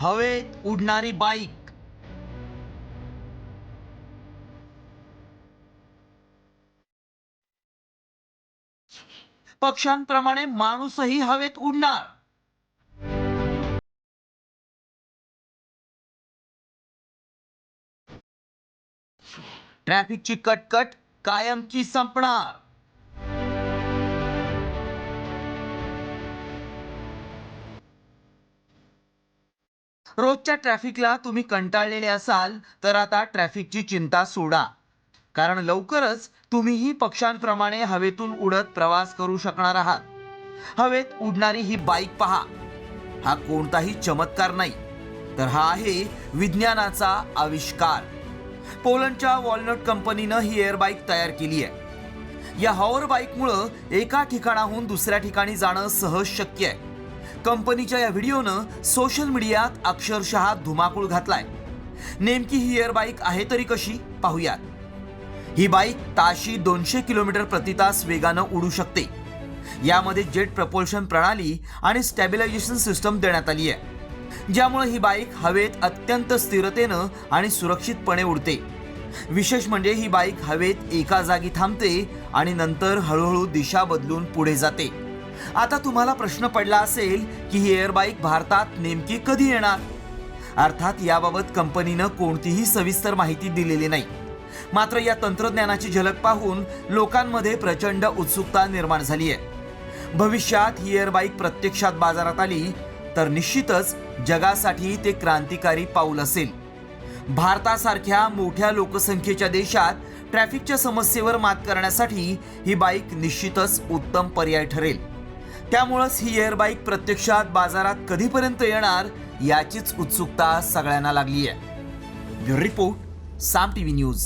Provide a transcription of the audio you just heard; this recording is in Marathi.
हवेत उडणारी बाईक. पक्ष्यांप्रमाणे माणूसही हवेत उडणार. ट्रॅफिकची कटकट कायमची संपणार. रोजच्या ट्रॅफिकला तुम्ही कंटाळलेले असाल तर आता ट्रॅफिकची चिंता सोडा. कारण लवकरच तुम्हीही पक्ष्यांप्रमाणे हवेतून उडत प्रवास करू शकणार आहात. हवेत उडणारी ही बाईक पहा. हा कोणताही चमत्कार नाही. तर हा आहे विज्ञानाचा आविष्कार. पोलंडच्या वॉलनट कंपनीनं ही एअर बाईक तयार केली आहे. या हॉवर बाईकमुळं एका ठिकाणाहून दुसऱ्या ठिकाणी जाणं सहज शक्य आहे. कंपनीच्या या व्हिडिओनं सोशल मीडियात अक्षरशः धुमाकूळ घातलाय. नेमकी ही एअर बाईक आहे तरी कशी? पाहूयात. ही बाईक ताशी दोनशे किलोमीटर प्रति तास वेगानं उडू शकते. यामध्ये जेट प्रपोल्शन प्रणाली आणि स्टॅबिलायझेशन सिस्टम देण्यात आली आहे. ज्यामुळे ही बाईक हवेत अत्यंत स्थिरतेनं आणि सुरक्षितपणे उडते. विशेष म्हणजे ही बाईक हवेत एका जागी थांबते आणि नंतर हळूहळू दिशा बदलून पुढे जाते. आता तुम्हाला प्रश्न पडला असेल की ही एअरबाईक भारतात नेमकी कधी येणार? अर्थात याबाबत कंपनीनं कोणतीही सविस्तर माहिती दिलेली नाही. मात्र या तंत्रज्ञानाची झलक पाहून लोकांमध्ये प्रचंड उत्सुकता निर्माण झाली आहे. भविष्यात ही एअरबाईक प्रत्यक्षात बाजारात आली तर निश्चितच जगासाठी ते क्रांतिकारी पाऊल असेल. भारतासारख्या मोठ्या लोकसंख्येच्या देशात ट्रॅफिकच्या समस्येवर मात करण्यासाठी ही बाईक निश्चितच उत्तम पर्याय ठरेल. त्यामुळंच ही एअर बाईक प्रत्यक्षात बाजारात कधीपर्यंत येणार याचीच उत्सुकता सगळ्यांना लागली आहे bureau report Saam T V news.